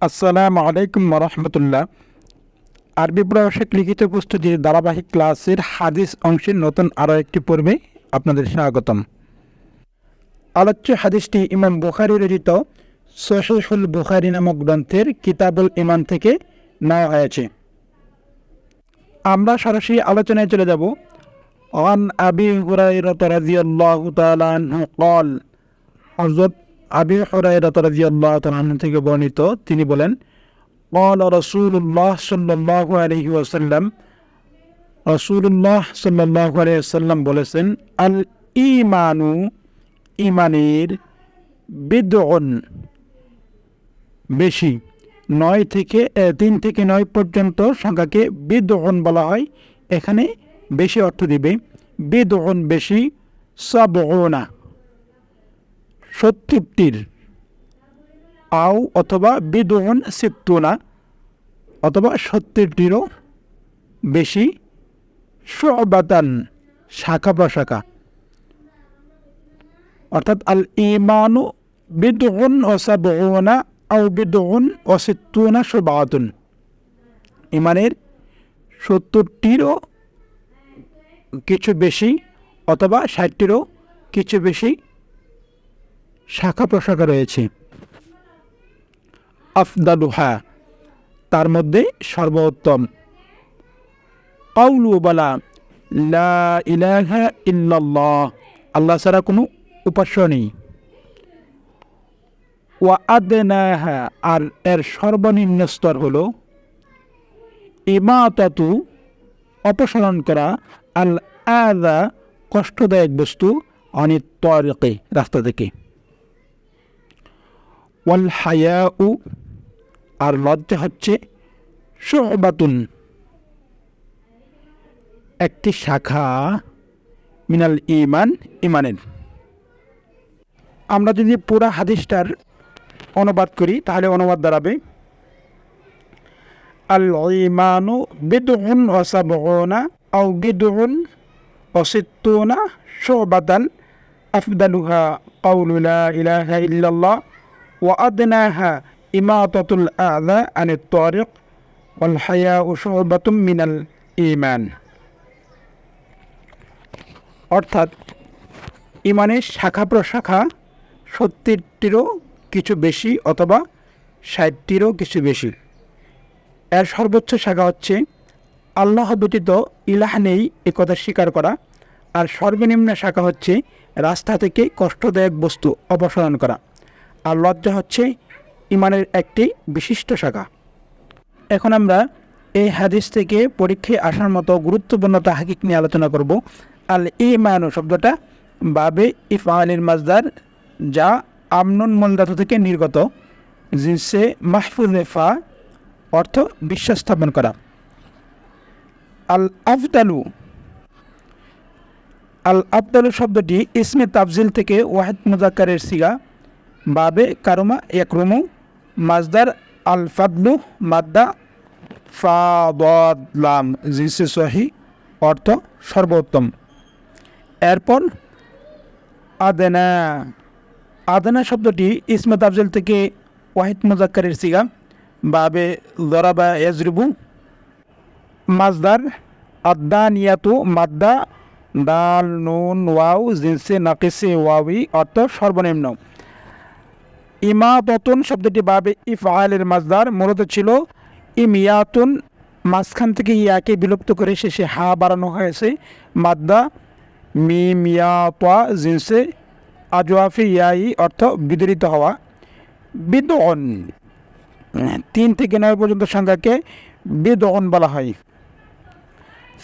আসসালামু আলাইকুম রহমতুল্লাহ আরবি প্রভাষক লিখিত প্রস্তুতির ধারাবাহিক ক্লাসের হাদিস অংশের নতুন আরও একটি পর্বে আপনাদের স্বাগতম আলোচ্য হাদিসটি ইমাম বুখারি রচিত সহিহুল বুখারি নামক গ্রন্থের কিতাবুল ইমান থেকে নেওয়া হয়েছে আমরা সরাসরি আলোচনায় চলে যাব অন আবি হুরাইরাত রাদিয়াল্লাহু তাআলা আনহু قال হযরত আবি হুরাইরাত রাদিয়াল্লাহু তাআলা আনহু থেকে বর্ণিত তিনি বলেন قال رسول الله صلى الله عليه وسلم রাসূলুল্লাহ সাল্লাল্লাহু আলাইহি ওয়াসাল্লাম বলেছেন আল ঈমানু ঈমানের বিদউন বেশি নয় থেকে এ, তিন থেকে নয় পর্যন্ত সংখ্যাকে বিদউন বলা হয় এখানে বেশি অর্থ দিবে বিদউন বেশি সাবউনা সত্তরটির আও অথবা বিদুন সিপ্তুনা অথবা সত্তরটিরও বেশি। সবাতান শাখা প্রশাখা। অর্থাৎ আল ইমানু বিদুন ও সাবউনা, আও বিদুন ও সিত্তুনা সবাতুন ইমানের সত্তরটিরও কিছু বেশি অথবা ষাটটিরও কিছু বেশি শাখা প্রশাখা রয়েছে। আফদালুহা, তার মধ্যে সর্বোত্তম। কাউলু লা ইলাহা ইল্লাল্লাহ, আল্লাহ ছাড়া কোনো উপাস্য নেই। ওয়া আদনাহা, আর এর সর্বনিম্ন স্তর হলো ইমাতাতু, অপসারণ করা আল আদা কষ্টদায়ক বস্তু অনিত রাস্তা থেকে। ওয়াল হায়া উ আর লজ্জা হচ্ছে সোহবাতুন একটি শাখা মিনাল ইমান ইমানের আমরা যদি পুরা হাদিসটার অনুবাদ করি, তাহলে অনুবাদ দাঁড়াবে। আল ইমানু বিদুন ওসাবনা আও বিদুন ওসিত্তুনা শোবাতান আফদালুহা। কাউলু লা ইলাহা ইল্লাল্লাহ। ওয়াদনাহা ইমাতাতুল আদা আনে তরিক ওয়াল হায়া মিনাল ইমান অর্থাৎ ইমানের শাখা প্রশাখা সত্তরটিরও কিছু বেশি অথবা ষাটটিরও কিছু বেশি। এর সর্বোচ্চ শাখা হচ্ছে আল্লাহ ব্যতীত ইলাহ নেই একথা স্বীকার করা। আর সর্বনিম্ন শাখা হচ্ছে রাস্তা থেকে কষ্টদায়ক বস্তু অপসারণ করা। আর লজ্জা হচ্ছে ইমানের একটি বিশিষ্ট শাখা। এখন আমরা এই হাদিস থেকে পরীক্ষায় আসার মতো গুরুত্বপূর্ণ তাহাকিক নিয়ে আলোচনা করব। আল ইমানু শব্দটা বাবে ইফআলির মাজদার যা আমনুন মলদাত থেকে নির্গত জিনসে মাহফুজ ফা অর্থ বিশ্বাস স্থাপন করা। আল আফদালু আল আফদালু শব্দটি ইসমে তাফজিল থেকে ওয়াহেদ মুজাক্কারের সিগা বাবে কারুমা একরুমু মাজদার আল ফাদলু মাদ্দা ফাদলাম জিসে সহি অর্থ সর্বোত্তম এরপর আদেনা। আদেনা শব্দটি ইসমত আফজল থেকে ওয়াহিদ মুজাক্কারের সিগা বাবে জরাবা এজরিবু মাজদার আদানিয়াতু মাদ্দা, দাল, নুন ওয়াউ জিনসে নাকিসে ওয়াউই অর্থ সর্বনিম্ন ইমাতন শব্দটি বাবে ইফআলের মাজদার মূলত ছিল ইমিয়াতুন। মাঝখান থেকে ইয়াকে বিলুপ্ত করে শেষে হা বাড়ানো হয়েছে। মাদ্দা মিম ইয়া তোয়া জিনসে, আজওয়াফি, ইয়াই অর্থ বিদরিত হওয়া। বিদন তিন থেকে নয় পর্যন্ত সংখ্যাকে বিদন বলা হয়।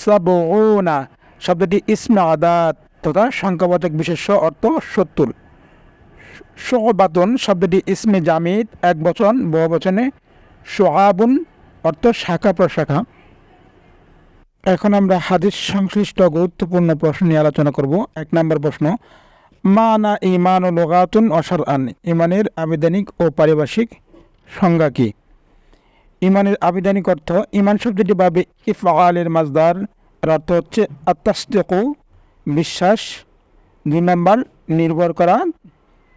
সাবনা শব্দটি ইসমে আদাত তথা সংখ্যাবাচক বিশেষ্য অর্থ সত্তর। সোহবাতন শব্দটি ইসমে জামিদ, এক বচন, বহু বচনে সোহাবুন অর্থ শাখা প্রশাখা। এখন আমরা হাদিস সংশ্লিষ্ট গুরুত্বপূর্ণ প্রশ্ন নিয়ে আলোচনা করব। এক নম্বর প্রশ্ন মা না ইমান ও লোগাতুন অসার আন ইমানের আবেদানিক ও পারিভাষিক সংজ্ঞা কী? ইমানের আবিধানিক অর্থ ইমান শব্দটি বাবে ইফআলের মাজদার, এর অর্থ হচ্ছে আত্মাস্তেকু বিশ্বাস। দুই নম্বর, নির্ভর করা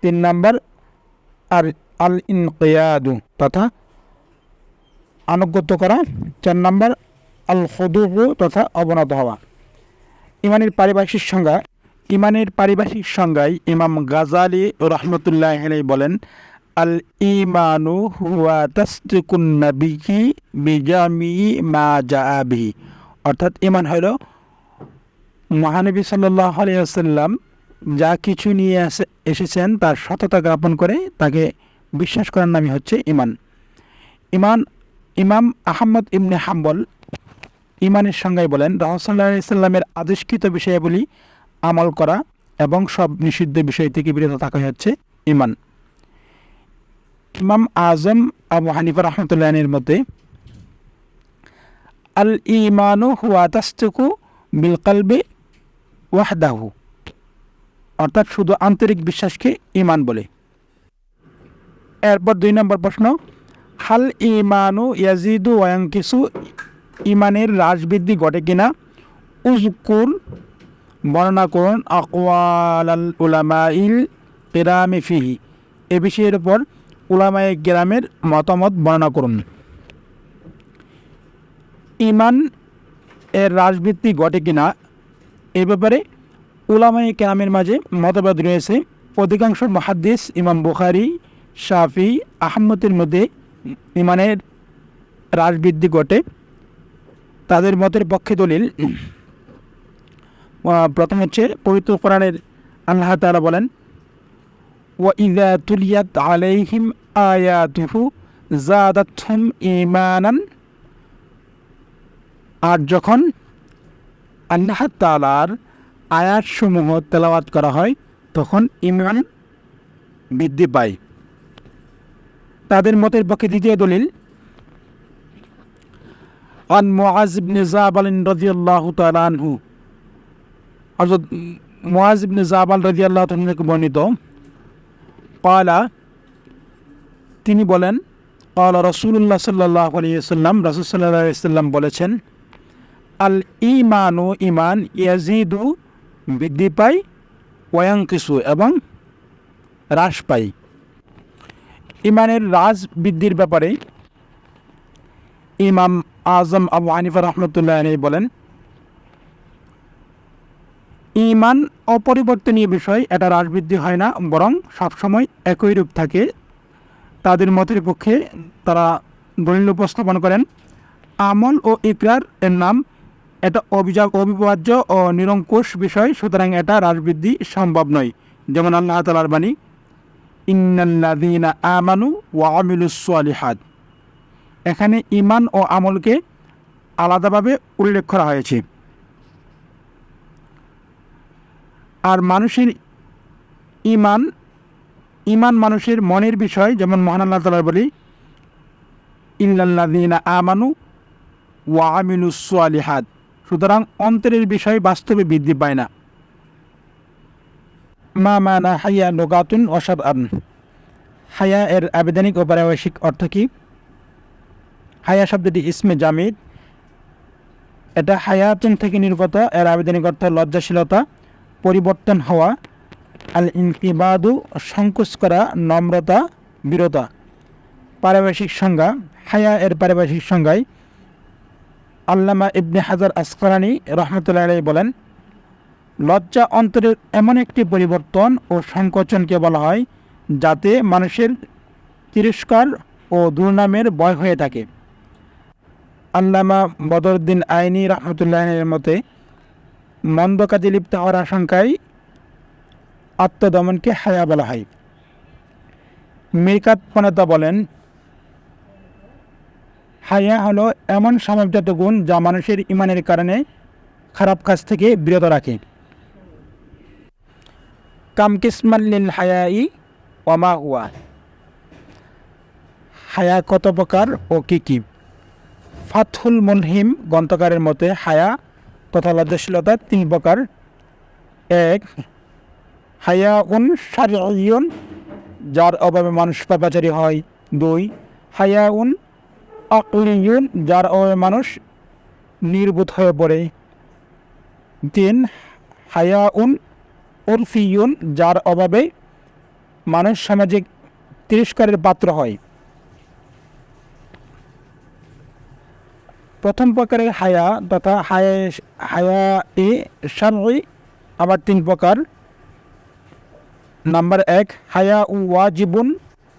তিন নম্বর, আর আল ইনকিয়াদু তথা আনুগত্য করা। চার নম্বর আল ফদুহু তথা অবনত হওয়া। ইমানের পারিভাষিক সংজ্ঞা, ইমানের পারিভাষিক সংজ্ঞায় ইমাম গাজালি রহমতুল্লাহ বলেন আল ইমানু হুয়া তাসদিকুন নাবিহি বিজামি মা জাআবিহি অর্থাৎ ইমান হলো মহানবী সাল্লাহ আলিয়াল্লাম যা কিছু নিয়ে এসেছেন তার সততা জ্ঞাপন করে তাকে বিশ্বাস করার নামই হচ্ছে ইমান। ইমান, ইমাম আহমদ ইবনে হাম্বল ইমানের সংজ্ঞায় বলেন রহসাল্লাহ ইসলামের আদেশকৃত বিষয়াবলী আমল করা এবং সব নিষিদ্ধ বিষয় থেকে বিরত থাকা হচ্ছে ইমান। ইমাম আজম আবু হানিফা রহমতুল্লাহের মতে আল ইমানু হুয়া তাস্তুকু বিল কালবে ওয়াহদাহু। অর্থাৎ শুধু আন্তরিক বিশ্বাসকে ইমান বলে। এরপর দুই নম্বর প্রশ্ন, হাল ইমানু ইয়াজিদু ওয়াঙ্কিসু ইমানের হ্রাসবৃদ্ধি ঘটে কিনা? উজকুর বর্ণনা করুন আকওয়াল উলামাইল কেরামে ফিহি। এ বিষয়ের উপর উলামায়ে কেরামের মতামত বর্ণনা করুন। ইমান এর হ্রাসবৃদ্ধি ঘটে কিনা? এ ব্যাপারে উলামায়ে কেরামের মাঝে মতবাদ রয়েছে। অধিকাংশ মহাদ্দিস ইমাম বুখারি, শাফি, আহমদের মধ্যে ইমানের হ্রাসবৃদ্ধি ঘটে। তাদের মতের পক্ষে দলিল প্রথম হচ্ছে পবিত্র কোরআনের আল্লাহ তাআলা বলেন ইযা তুলিয়াত আলাইহিম আয়াতুহু জাদাতহুম ঈমানান। আর যখন আল্লাহ তাআলার আয়াতসমূহ তেলাওয়াত করা হয় তখন ইমান বৃদ্ধি পায় তাদের মতের পক্ষে দ্বিতীয় দলিল عن معاذ بن جبل رضي الله تعالى عنه অর্থাৎ মুআজ ইবনে জাবাল রাদিয়াল্লাহু তাআলা থেকে বর্ণিত قال তিনি বলেন قال রাসূলুল্লাহ সাল্লাল্লাহু আলাইহি ওয়াসাল্লাম রাসূল সাল্লাল্লাহু আলাইহি ওয়াসাল্লাম বলেছেন আল ঈমানু ঈমান ইয়াজিদু বৃদ্ধি পায় ওয়ায়াংকিসু এবং হ্রাস পায়। ইমানের হ্রাস বৃদ্ধির ব্যাপারে ইমাম আজম আবু হানিফা রহমতুল্লাহ বলেন, ইমান অপরিবর্তনীয় বিষয়, এটা হ্রাসবৃদ্ধি হয় না, বরং সবসময় একই রূপ থাকে। তাদের মতের পক্ষে তারা দলিল উপস্থাপন করেন, আমল ও ইকরার এর নাম এটা অভিযোগ অবিভাজ্য ও নিরঙ্কুশ বিষয়, সুতরাং এটা হ্রাসবৃদ্ধি সম্ভব নয়। যেমন আল্লাহ তালার বাণী ইন্নাল্লাযীনা আমানু ওয়া আমিলুস সালিহাত। এখানে ইমান ও আমলকে আলাদাভাবে উল্লেখ করা হয়েছে। আর মানুষের ইমান ইমান মানুষের মনের বিষয়, যেমন মহান আল্লাহ তালা বলি ইল্লাল্লাযীনা আমানু ওয়া আমিলুস সালিহাত। সুতরাং অন্তরের বিষয় বাস্তবে বৃদ্ধি পায় না। মা মানা হাইয়া নোগাতুন অসাদ আন হায়া এর আবেদনিক ও পারিভাষিক অর্থ কী? হায়া শব্দটি ইসমে জামিদ। এটা হায়াতুন থেকে নির্গত, এর আবেদনিক অর্থ লজ্জাশীলতা, পরিবর্তন হওয়া আল ইনকিবাদু সংকোচ করা, নম্রতা, বিরতা। পারিভাষিক সংজ্ঞা হায়া এর পারিভাষিক সংজ্ঞায় আল্লামা ইবনে হাজার আসকারানি রহমতুল্লাহ আলাই বলেন, লজ্জা অন্তরের এমন একটি পরিবর্তন ও সংকোচনকে বলা হয়, যাতে মানুষের তিরস্কার ও দুর্নামের ভয় হয়ে থাকে। আল্লামা বদরুদ্দিন আইনি রহমতুল্লাহের মতে, মন্দ কাজে লিপ্ত হওয়ার আশঙ্কায় আত্মদমনকে হায়া বলা হয়। মিরকাত পনেতা বলেন হায়া হলো এমন সমাজজাত গুণ যা মানুষের ইমানের কারণে খারাপ কাজ থেকে বিরত রাখে। কাম কিসমাল্লিল হায়াই ওমা হুয়া। হায়া কত প্রকার ও কী কী? ফাতহুল মুনহিম গ্রন্থকারের মতে হায়া তথা লজ্জাশীলতা তিন প্রকার। এক হায়া উন সারিয়ন যার অভাবে মানুষ পাপাচারী হয়। দুই হায়া উন আকলিয়ুন, যার মানুষ নির্বোধ হয়ে পড়ে। তিন হায়া উন উরফিয়ুন যার অভাবে মানুষ সামাজিক তিরস্কারের পাত্র হয়। প্রথম প্রকারের হায়া তথা হায়া হায়া এ সারি আবার তিন প্রকার। নাম্বার এক হায়া উ ওয়াজিবুন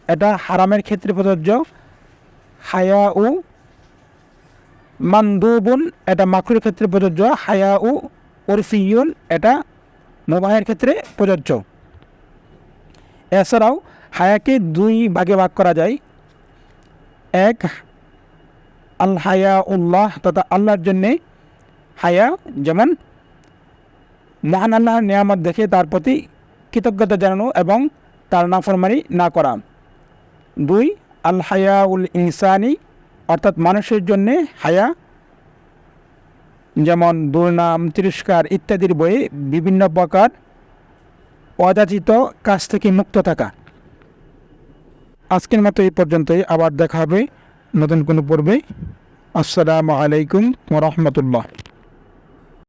এটা হারামের ক্ষেত্রে প্রযোজ্য। হায়া উ মানদুবুন, এটা মাকরুর ক্ষেত্রে প্রযোজ্য। হায়া উ ওরফিউন এটা মোবাহের ক্ষেত্রে প্রযোজ্য। এছাড়াও হায়াকে দুই ভাগে ভাগ করা যায়। এক আল হায়া উল্লাহ তথা আল্লাহর জন্যে হায়া, যেমন মহান আল্লাহর নিয়ামত দেখে তার প্রতি কৃতজ্ঞতা জানানো এবং তার নাফরমানি না করা। দুই আল হায়া উল ইনসানি, অর্থাৎ মানুষের জন্যে হায়া, যেমন দুর্নাম, তিরস্কার ইত্যাদির বইয়ে বিভিন্ন প্রকার অযাচিত কাজ থেকে মুক্ত থাকা। আজকের মতো এই পর্যন্তই, আবার দেখা হবে নতুন কোনো পর্বে। আসসালামু আলাইকুম ওরহমতুল্লাহ